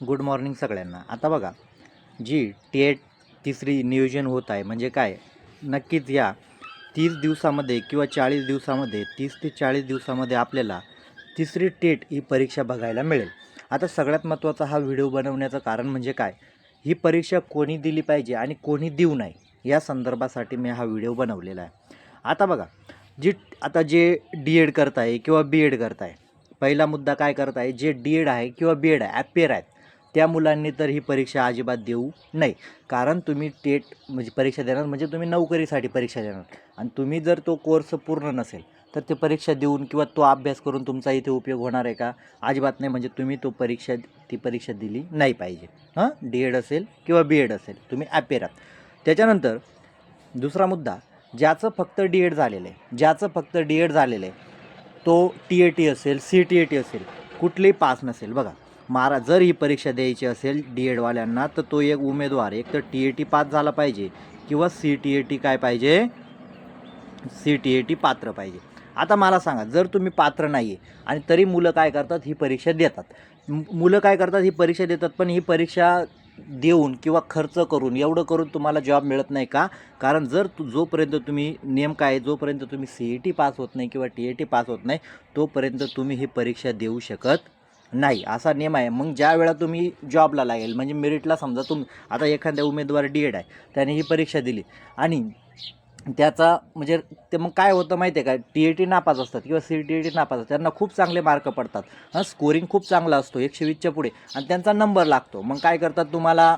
Good morning सगळ्यांना. आता बघा जी टेट तिसरी नियोजन होत आहे म्हणजे काय? नक्कीच या तीस दिवसामध्ये किंवा चाळीस दिवसामध्ये तीस ते चाळीस दिवसामध्ये आपल्याला तिसरी टेट ही परीक्षा बघायला मिळेल. आता सगळ्यात महत्त्वाचा हा व्हिडिओ बनवण्याचं कारण म्हणजे काय? ही परीक्षा कोणी दिली पाहिजे आणि कोणी देऊ नये या संदर्भासाठी मी हा व्हिडिओ बनवलेला आहे. आता बघा जी आता जे डी एड करताय किंवा बी एड करताय पहिला मुद्दा काय करताय? जे डी एड आहे किंवा बी एड आहे ॲपियर आहेत. त्या मुलांनी तर ही परीक्षा अजिबात देऊ नये. कारण तुम्ही टेट म्हणजे परीक्षा देणार म्हणजे तुम्ही नोकरीसाठी परीक्षा देणार. आणि तुम्ही जर तो कोर्स पूर्ण नसेल तर ते परीक्षा देऊन किंवा तो अभ्यास करून तुमचा इथे उपयोग होणार आहे का? अजिबात नाही. म्हणजे तुम्ही तो परीक्षा ती परीक्षा दिली नाही पाहिजे. हां? डी एड असेल किंवा बी एड असेल तुम्ही ॲपेरात त्याच्यानंतर दुसरा मुद्दा ज्याचं फक्त डी एड झालेलं आहे ज्याचं फक्त डी एड झालेलं आहे तो टी ए टी असेल सी टी ए टी असेल कुठलीही पास नसेल. बघा मारा जर ही परीक्षा द्यायची असेल डी एडवाल्यांना तर तो एक उमेदवार एक तर टी ए टी पास झाला पाहिजे किंवा सी टी ए टी काय पाहिजे? सी टी ए टी पात्र पाहिजे. आता मला सांगा जर तुम्ही पात्र नाही आहे आणि तरी मुलं काय करतात? ही परीक्षा देतात. मुलं काय करतात? ही परीक्षा देतात पण ही परीक्षा देऊन किंवा खर्च करून एवढं करून तुम्हाला जॉब मिळत नाही का? कारण जर तू जोपर्यंत तुम्ही नेमका आहे जोपर्यंत तुम्ही सी ई टी पास होत नाही किंवा टी ए टी पास होत नाही तोपर्यंत तुम्ही ही परीक्षा देऊ शकत नाही असा नियम आहे. मग ज्या वेळा तुम्ही जॉबला लागेल म्हणजे मेरिटला समजा तुम आता एखाद्या उमेदवार डी एड आहे त्याने ही परीक्षा दिली. आणि त्याचा म्हणजे ते मग काय होतं माहिती आहे का? टी ए टी नापास असतात किंवा सी टी ए टी नापास असतात. त्यांना खूप चांगले मार्क पडतात. हां स्कोरिंग खूप चांगला असतो एकशे वीसच्या पुढे. आणि त्यांचा नंबर लागतो. मग काय करतात तुम्हाला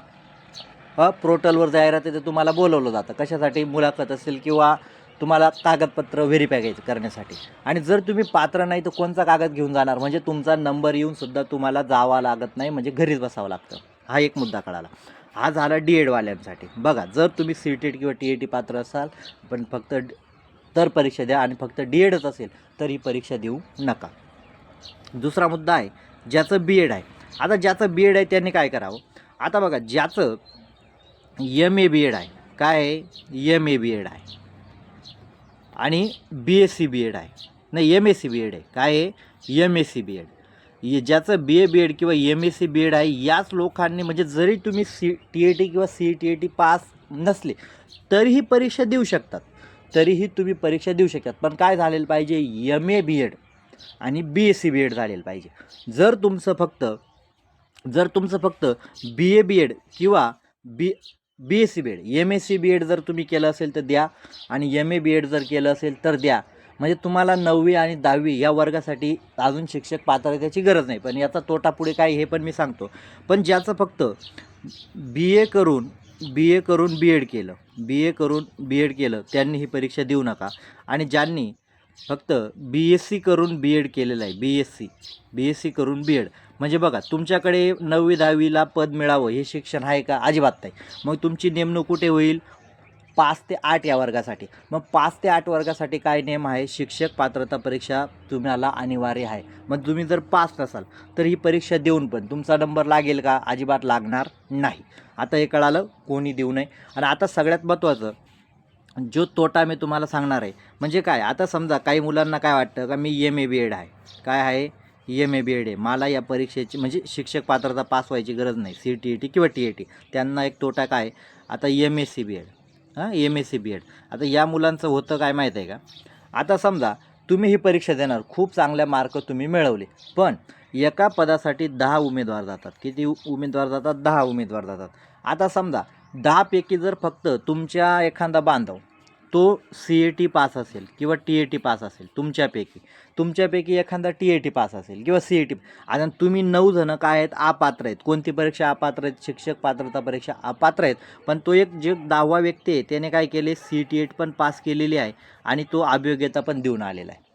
पोर्टलवर जाहिरात येते तुम्हाला बोलवलं जातं. कशासाठी? मुलाखत असेल किंवा तुम्हाला कागदपत्र व्हेरीफाय घ्यायचं करण्यासाठी. आणि जर तुम्ही पात्र नाही तर कोणचा कागद घेऊन जाणार? म्हणजे तुमचा नंबर येऊनसुद्धा तुम्हाला जावा लागत नाही म्हणजे घरीच बसावं लागतं. हा एक मुद्दा कळाला. हा झाला डी एडवाल्यांसाठी बघा जर तुम्ही सी टेट किंवा टी ए टी पात्र असाल पण फक्त तर परीक्षा द्या आणि फक्त डी एडच असेल तर ही परीक्षा देऊ नका. दुसरा मुद्दा आहे ज्याचं बी एड आहे. आता ज्याचं बी एड आहे त्यांनी काय करावं? आता बघा ज्याचं एम ए बी एड आहे. काय आहे? एम ए बी एड आहे. आणि B S C B Ed आहे नाही M S C B Ed आहे काय आहे M S C B Ed ये ज्याचं बी ए बी एड किंवा M S C B Ed आहे याच लोकांनी म्हणजे जरी तुम्ही सी टी ए टी किंवा C T A T pass नसले तरीही परीक्षा देऊ शकतात तरीही तुम्ही परीक्षा देऊ शकतात पण काय झालेलं पाहिजे एम ए बी एड आणि B S C B Ed झालेलं पाहिजे जर तुमचं फक्त जर तुमचं फक्त बी ए बी एड किंवा B B S C B Ed M S C B Ed जर तुम्ही केलं असेल तर द्या. आणि एम ए बी एड जर केलं असेल तर द्या. म्हणजे तुम्हाला नववी आणि दहावी या वर्गासाठी अजून शिक्षक पात्रतेची गरज नाही. पण याचा तोटा पुढे काय हे पण मी सांगतो. पण ज्याचं फक्त बी ए करून बी ए करून बी एड केलं. बी ए करून बी एड केलं त्यांनी ही परीक्षा देऊ नका. आणि ज्यांनी फक्त बी एस सी करून बी एड केलेलं आहे B S C B S C करून बी एड म्हणजे बघा तुमच्याकडे नववी दहावीला पद मिळावं हे शिक्षण आहे का? अजिबात नाही. मग तुमची नेमणूक कुठे होईल? पाच ते आठ या वर्गासाठी. मग पाच ते आठ वर्गासाठी काय नियम आहे? शिक्षक पात्रता परीक्षा तुम्हाला अनिवार्य आहे. मग तुम्ही जर पास नसाल तर ही परीक्षा देऊन पण तुमचा नंबर लागेल का? अजिबात लागणार नाही. आता हे कळालं? कोणी देऊ नये. आणि आता सगळ्यात महत्त्वाचं जो तोटा मी तुम्हाला सांगणार आहे म्हणजे काय? आता समजा काही मुलांना काय वाटतं? का मी एम ए बी एड आहे. काय आहे? एम ए बी एड आहे. मला या परीक्षेची म्हणजे शिक्षक पात्रता पास व्हायची गरज नाही. सी टी ए टी किंवा टी ए टी त्यांना एक तोटा काय? आता M S C B Ed हां M S C B Ed आता या मुलांचं होतं काय माहीत आहे का? आता समजा तुम्ही ही परीक्षा देणार. खूप चांगल्या मार्क तुम्ही मिळवले. पण एका पदासाठी दहा उमेदवार जातात. किती उमेदवार जातात? दहा उमेदवार जातात. आता समजा दहापैकी जर फक्त तुमच्या एखादा बांधव तो सी ए टी पास असेल किंवा टी ए टी पास असेल तुमच्यापैकी. तुमच्यापैकी एखादा टी ए टी पास असेल किंवा सी ए टी आता तुम्ही नऊ जणं काय आहेत? अपात्र आहेत. कोणती परीक्षा अपात्र आहेत? शिक्षक पात्रता परीक्षा अपात्र आहेत. पण तो एक जे दहावा व्यक्ती आहे त्याने काय केले? सी टी एट पण पास केलेली आहे आणि तो अभियोग्यता पण देऊन आलेला आहे.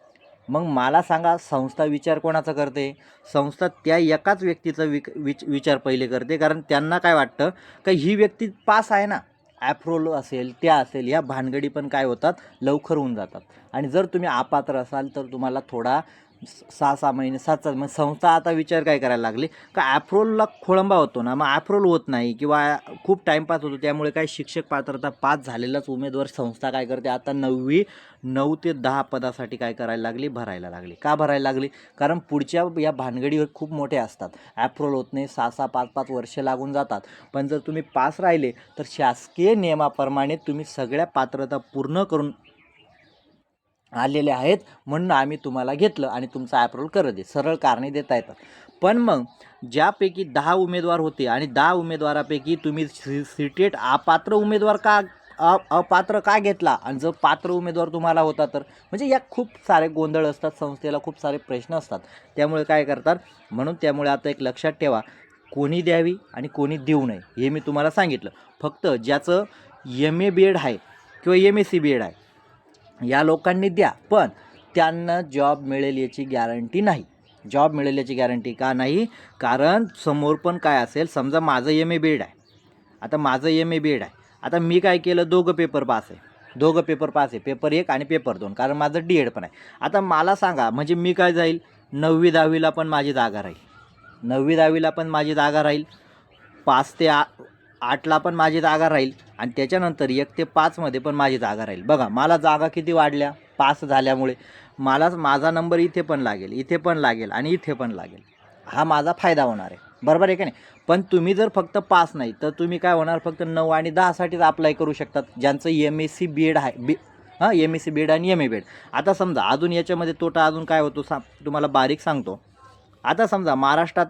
मग मला सांगा संस्था विचार कोणाचा करते? संस्था त्या एकाच व्यक्तीचा विक विच विचार पहिले करते. कारण त्यांना काय वाटतं? का ही व्यक्ती पास आहे ना? ॲप्रोल असेल त्या असेल या भानगडी पण काय होतात? लवकर होऊन जातात. आणि जर तुम्ही अपात्र असाल तर तुम्हाला थोडा सहा सहा महिने सात सात मग संस्था आता विचार काय करायला लागली? का ॲप्रोलला खोळंबा होतो ना मग ॲप्रोल होत नाही किंवा खूप टाईमपास होतो त्यामुळे काय शिक्षक पात्रता पास झालेलाच उमेदवार संस्था काय करते? आता नववी नऊ ते दहा पदासाठी काय करायला लागली? भरायला लागली. का भरायला लागली? कारण पुढच्या या भानगडीवर खूप मोठे असतात. ॲप्रोल होत नाही सहा सहा पाच पाच वर्ष लागून जातात. पण जर तुम्ही पास राहिले तर शासकीय नियमाप्रमाणे तुम्ही सगळ्या पात्रता पूर्ण करून आलेले आहेत म्हणून आम्ही तुम्हाला घेतलं आणि तुमचा ॲप्रोल करत आहे. सरळ कारणे देता येतात. पण मग ज्यापैकी दहा उमेदवार होते आणि दहा उमेदवारापैकी तुम्ही सी सिटेट अपात्र उमेदवार का अपात्र का घेतला? आणि जर पात्र उमेदवार तुम्हाला होता तर? म्हणजे या खूप सारे गोंधळ असतात संस्थेला खूप सारे प्रश्न असतात. त्यामुळे काय करतात? म्हणून त्यामुळे आता एक लक्षात ठेवा कोणी द्यावी आणि कोणी देऊ नये हे मी तुम्हाला सांगितलं. फक्त ज्याचं एम ए बी एड आहे किंवा M S C B Ed आहे या लोकांनी द्या पण त्यांना जॉब मिळेल याची गॅरंटी नाही. जॉब मिळेल याची गॅरंटी का नाही? कारण समोर पण काय असेल समजा माझं एम ए बी एड आहे. आता माझं एम ए बी एड आहे. आता मी काय केलं? दोघं पेपर पास आहे. दोघं पेपर पास आहे. पेपर एक आणि पेपर दोन कारण माझं डी एड पण आहे. आता मला सांगा म्हणजे मी काय जाईल? नववी दहावीला पण माझी जागा राहील. नववी दहावीला पण माझी जागा राहील. पाच ते आ आठला पण माझी जागा राहील आणि त्याच्यानंतर एक ते पाचमध्ये पण माझी जागा राहील. बघा मला जागा किती वाढल्या? पास झाल्यामुळे. मला माझा नंबर इथे पण लागेल इथे पण लागेल आणि इथे पण लागेल. हा माझा फायदा होणार आहे. बरोबर आहे का नाही? पण तुम्ही जर फक्त पास नाही तर तुम्ही काय होणार? फक्त नऊ आणि दहासाठीच अप्लाय करू शकतात. ज्यांचं M S C B Ed आहे बी हां M S C B Ed आणि एम ए बी एड आता समजा अजून याच्यामध्ये तोटा अजून काय होतो? सा तुम्हाला बारीक सांगतो. आता समजा महाराष्ट्रात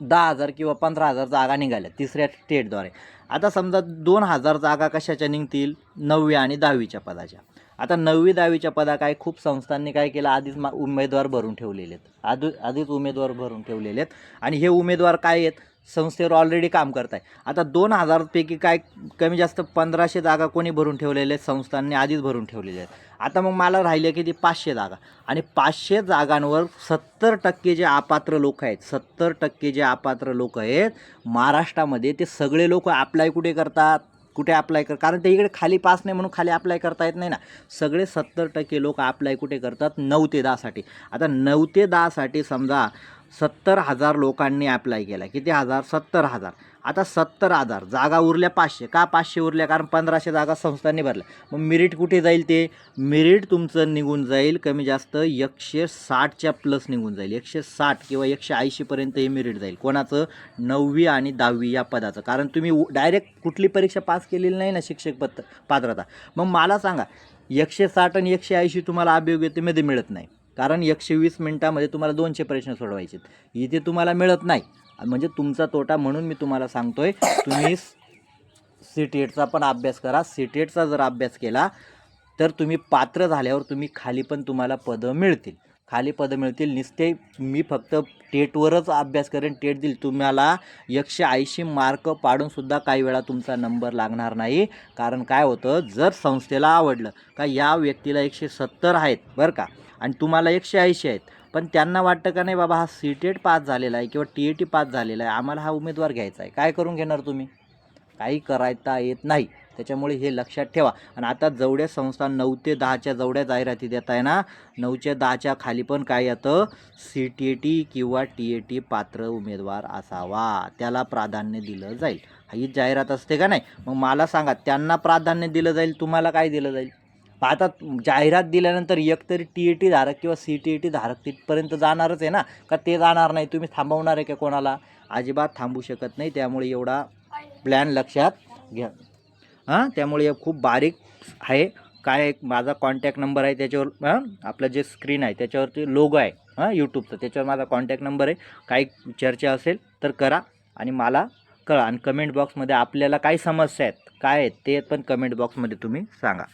दहा हजार किंवा पंधरा हजार जागा निघाल्या तिसऱ्या स्टेटद्वारे आता समजा दोन हजार जागा कशाच्या निघतील? नववी आणि दहावीच्या पदाच्या. आता नववी दहावीच्या पदा काय खूप संस्थांनी काय केलं आधीच मा उमेदवार भरून ठेवलेले आहेत आधी आधीच उमेदवार भरून ठेवलेले आहेत आणि हे उमेदवार काय आहेत? संस्थेवर ऑलरेडी काम करत आहे आता दोन हजारपैकी काय कमी जास्त पंधराशे जागा कोणी भरून ठेवलेले? आहेत संस्थांनी आधीच भरून ठेवलेले आहेत. आता मग मला राहिले किती? पाचशे जागा. आणि पाचशे जागांवर सत्तर टक्के जे अपात्र लोक आहेत सत्तर टक्के जे अपात्र लोक आहेत महाराष्ट्रामध्ये ते सगळे लोक अप्लाय कुठे करतात? कुठे अप्लाय कर कारण ते इकडे खाली पास नाही म्हणून खाली अप्लाय करता येत नाही ना. सगळे सत्तर टक्के लोक अप्लाय कुठे करतात? नऊ ते दहासाठी. आता नऊ ते दहासाठी समजा सत्तर हजार लोकांनी अप्लाय केला. किती हजार? सत्तर हजार. आता सत्तर हजार. जागा उरल्या पाचशे. का पाचशे उरल्या? कारण पंधराशे जागा संस्थांनी भरल्या. मग मिरिट कुठे जाईल ते? मिरिट तुमचं निघून जाईल कमी जास्त एकशे साठच्या प्लस निघून जाईल. एकशे साठ किंवा एकशे ऐंशीपर्यंत हे मिरिट जाईल. कोणाचं? नववी आणि दहावी या पदाचं. कारण तुम्ही डायरेक्ट कुठली परीक्षा पास केलेली नाही ना शिक्षक पद पात्रता. मग मला सांगा एकशे साठ आणि एकशे ऐंशी तुम्हाला अभियोग्यतेमध्ये मिळत नाही. कारण एकशे वीस मिनटामध्ये तुम्हाला दोनशे प्रश्न सोडवायचे आहेत. इथे तुम्हाला मिळत नाही. म्हणजे तुमचा तोटा म्हणून मी तुम्हाला सांगतोय तुम्ही सी टी एटचा पण अभ्यास करा. सी टी एटचा जर अभ्यास केला तर तुम्ही पात्र झाल्यावर तुम्ही खाली पण तुम्हाला पदं मिळतील. खाली पदं मिळतील. निस्ते मी फक्त टेटवरच अभ्यास करेन टेट देईल. तुम्हाला एकशे ऐंशी मार्क पाडूनसुद्धा काही वेळा तुमचा नंबर लागणार नाही. कारण काय होतं जर संस्थेला आवडलं का या व्यक्तीला एकशे सत्तर आहेत बरं का आणि तुम्हाला एकशे ऐंशी आहेत. पण त्यांना वाटतं का नाही बाबा हा सी टी एट पास झालेला आहे किंवा टी ए टी पास झालेला आहे. आम्हाला हा उमेदवार घ्यायचा आहे. काय करून घेणार तुम्ही? काही करायता येत नाही. त्याच्यामुळे हे लक्षात ठेवा. आणि आता जेवढ्या संस्था नऊ ते दहाच्या जेवढ्या जाहिराती देत आहे ना नऊच्या दहाच्या खाली पण काय येतं? सी टी ए टी किंवा टी ए टी पात्र उमेदवार असावा. त्याला प्राधान्य दिलं जाईल. ही जाहिरात असते का नाही? मग मला सांगा त्यांना प्राधान्य दिलं जाईल तुम्हाला काय दिलं जाईल? आता जाहिरात दिल्यानंतर एकतरी टी ए टी धारक किंवा सी टी ए टी धारक तिथपर्यंत जाणारच आहे ना? का ते जाणार नाही? तुम्ही थांबवणार आहे का कोणाला? अजिबात थांबू शकत नाही. त्यामुळे एवढा प्लॅन लक्षात घ्या. हां? त्यामुळे खूप बारीक आहे. काय माझा कॉन्टॅक्ट नंबर आहे त्याच्यावर हां? आपलं जे स्क्रीन आहे त्याच्यावरती लोगो आहे हां? यूट्यूबचं त्याच्यावर माझा कॉन्टॅक्ट नंबर आहे. काही चर्चा असेल तर करा आणि मला कळा. आणि कमेंट बॉक्समध्ये आपल्याला काय समस्या आहेत काय आहेत ते पण कमेंट बॉक्समध्ये तुम्ही सांगा.